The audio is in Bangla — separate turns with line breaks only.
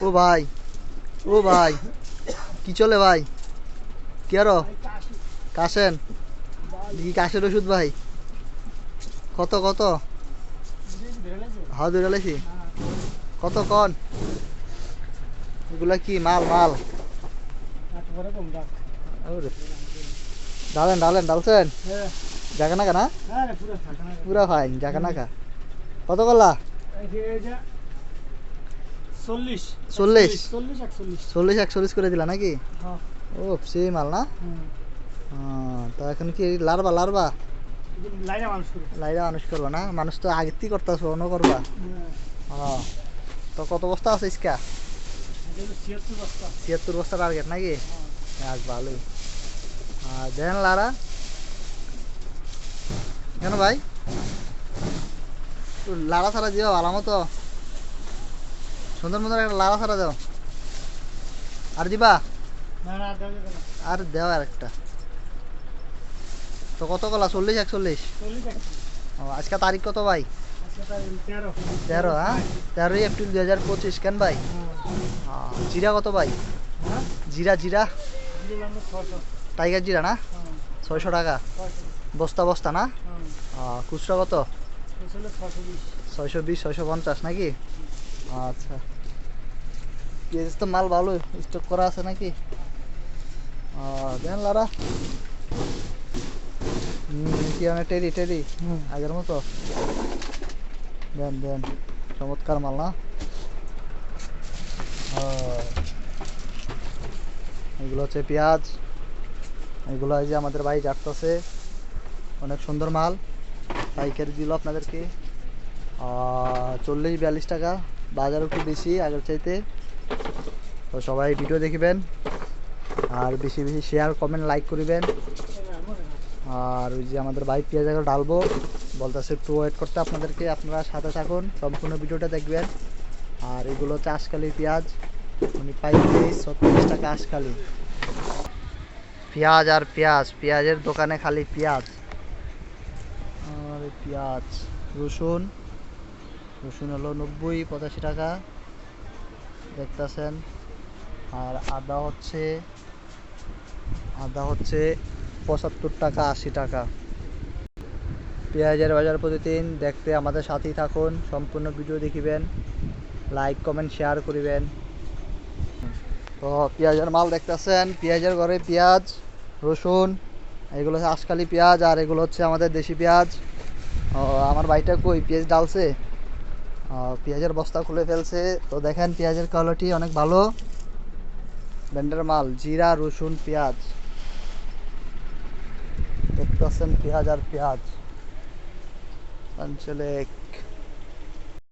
ও ভাই ও ভাই কি চলে ভাই? কি আরও? কাশেন? কি কাশের ওষুধ ভাই। কত কত? হাও ধরে লাইছি কত কন? এগুলা কি মাল মাল। ডালেন ডালেন ডালছেন? জাগা নাকা না? পুরা ফাইন জাগা নাকা কত করলা?
চল্লিশ।
চল্লিশ?
চল্লিশ একচল্লিশ।
করে দিলা নাকি?
হ্যাঁ।
ও সেই মাল না? আহ, তা এখন কি লারবা লারবা লাইরা মানুষ করবা। না? মানুষ তো আগের থেকে করতেছ অন্য করবা। হ্যাঁ। তো কত বস্তা আছে ইসকা
ছিয়াত্তর বস্তা।
টার্গেট নাকি? আজ ভালোই। আর দেন লারা কেন ভাই? লাড়া ছাড়া দিও ভালো মতো। সুন্দর মতো একটা লাড়া ছাড়া দাও। আর দিবা?
না দেওয়া
আর একটা তো কত কলা? চল্লিশ একচল্লিশ? ও আজকে তারিখ কত ভাই?
তেরো।
হ্যাঁ? তেরোই এপ্রিল দুই হাজার পঁচিশ কেন ভাই? জিরা কত ভাই?
হ্যাঁ?
জিরা জিরা? টাইগার জিরা না?
হ্যাঁ।
ছয়শো টাকা? বস্তা বস্তা না?
হ্যাঁ।
খুচরা কত? ছয়শো বিশ। ছয়শো পঞ্চাশ নাকি? আচ্ছা। পেঁয়াজ তো মাল ভালো স্টক করা আছে নাকি? দেন লারা। কি অনেক টেরি টেরি? আগের মতো। দেন দেন। চমৎকার মাল না? এগুলো হচ্ছে পেঁয়াজ। এগুলো এই যে আমাদের ভাই কাটতেছে অনেক সুন্দর মাল। পাইকারি দিল আপনাদেরকে। চল্লিশ, বিয়াল্লিশ টাকা। বাজার একটু বেশি, আগের চাইতে। তো সবাই ভিডিও দেখবেন। আর বেশি বেশি শেয়ার কমেন্ট লাইক করবেন। আর ওই যে আমাদের বাইক পেঁয়াজ এগুলো ঢালবো, বলতেছে একটু ওয়েট করতে আপনাদেরকে, আপনারা সাথে থাকুন, সম্পূর্ণ ভিডিওটা দেখবেন। আর এগুলো হচ্ছে আশকালি পেঁয়াজ। মানে পাইকারি ছত্রিশ টাকা আশকালি পেঁয়াজ আর পেঁয়াজ, পেঁয়াজের দোকানে খালি পেঁয়াজ। আর পেঁয়াজ, রসুন। রসুন হলো নব্বই পঁচাশি টাকা। দেখতেছেন। আর আদা হচ্ছে আদা হচ্ছে পঁচাত্তর টাকা আশি টাকা। পেঁয়াজের বাজার প্রতিদিন দেখতে আমাদের সাথেই থাকুন। সম্পূর্ণ ভিডিও দেখিবেন। লাইক কমেন্ট শেয়ার করিবেন। তো পেঁয়াজের মাল দেখতেছেন। পেঁয়াজের ঘরে পেঁয়াজ রসুন এগুলো হচ্ছে আশকালি পেঁয়াজ আর এগুলো হচ্ছে আমাদের দেশি পেঁয়াজ। ও, আমার ভাইটা কই? পেঁয়াজ ডালছে? পেঁয়াজের বস্তা খুলে ফেলছে। তো দেখেন, পেঁয়াজের কোয়ালিটি অনেক ভালো। ব্র্যান্ডের মাল, জিরা, রসুন, পেঁয়াজ। দেখতেছেন পেঁয়াজ আর পেঁয়াজ। আঞ্চলিক